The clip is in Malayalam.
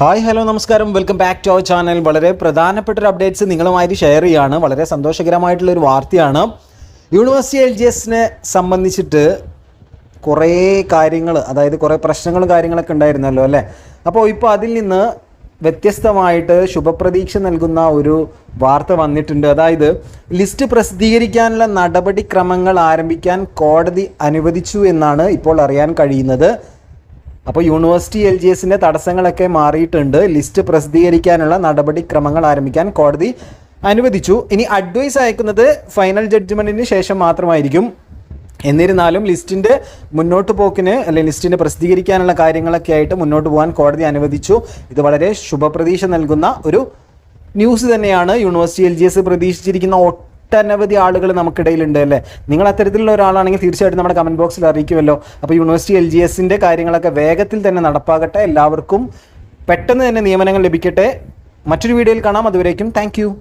ഹായ് ഹലോ നമസ്കാരം. Welcome back to our channel വളരെ പ്രധാനപ്പെട്ട ഒരു അപ്ഡേറ്റ്സ് നിങ്ങളുമായിട്ട് ഷെയർ ചെയ്യുകയാണ് വളരെ സന്തോഷകരമായിട്ടുള്ള ഒരു വാർത്തയാണ്. യൂണിവേഴ്സിറ്റി എൽ ജി എസിനെ സംബന്ധിച്ചിട്ട് കുറേ കാര്യങ്ങൾ അതായത് കുറേ പ്രശ്നങ്ങളും കാര്യങ്ങളൊക്കെ ഉണ്ടായിരുന്നല്ലോ അല്ലേ? അപ്പോൾ ഇപ്പോൾ അതിൽ നിന്ന് വ്യത്യസ്തമായിട്ട് ശുഭപ്രതീക്ഷ നൽകുന്ന ഒരു വാർത്ത വന്നിട്ടുണ്ട്. അതായത് ലിസ്റ്റ് പ്രസിദ്ധീകരിക്കാനുള്ള നടപടിക്രമങ്ങൾ ആരംഭിക്കാൻ കോടതി അനുവദിച്ചു എന്നാണ് ഇപ്പോൾ അറിയാൻ കഴിയുന്നത്. അപ്പോൾ യൂണിവേഴ്സിറ്റി എൽ ജി എസിന്റെ തടസ്സങ്ങളൊക്കെ മാറിയിട്ടുണ്ട്. ലിസ്റ്റ് പ്രസിദ്ധീകരിക്കാനുള്ള നടപടിക്രമങ്ങൾ ആരംഭിക്കാൻ കോടതി അനുവദിച്ചു. ഇനി അഡ്വൈസ് അയക്കുന്നത് ഫൈനൽ ജഡ്ജ്മെന്റിന് ശേഷം മാത്രമായിരിക്കും. എന്നിരുന്നാലും ലിസ്റ്റിന്റെ മുന്നോട്ട് പോക്കിന് അല്ലെങ്കിൽ ലിസ്റ്റിന്റെ പ്രസിദ്ധീകരിക്കാനുള്ള കാര്യങ്ങളൊക്കെ ആയിട്ട് മുന്നോട്ട് പോകാൻ കോടതി അനുവദിച്ചു. ഇത് വളരെ ശുഭപ്രതീക്ഷ നൽകുന്ന ഒരു ന്യൂസ് തന്നെയാണ്. യൂണിവേഴ്സിറ്റി എൽ ജി എസ് പ്രതീക്ഷിച്ചിരിക്കുന്ന ഒട്ടനവധി ആളുകൾ നമുക്കിടയിലുണ്ട് അല്ലേ? നിങ്ങൾ അത്തരത്തിലുള്ള ഒരാളാണെങ്കിൽ തീർച്ചയായിട്ടും നമ്മുടെ കമന്റ് ബോക്സിൽ അറിയിക്കുമല്ലോ. അപ്പോൾ യൂണിവേഴ്സിറ്റി എൽ ജി എസിന്റെ കാര്യങ്ങളൊക്കെ വേഗത്തിൽ തന്നെ നടപ്പാകട്ടെ. എല്ലാവർക്കും പെട്ടെന്ന് തന്നെ നിയമനങ്ങൾ ലഭിക്കട്ടെ. മറ്റൊരു വീഡിയോയിൽ കാണാം. അതുവരേക്കും താങ്ക്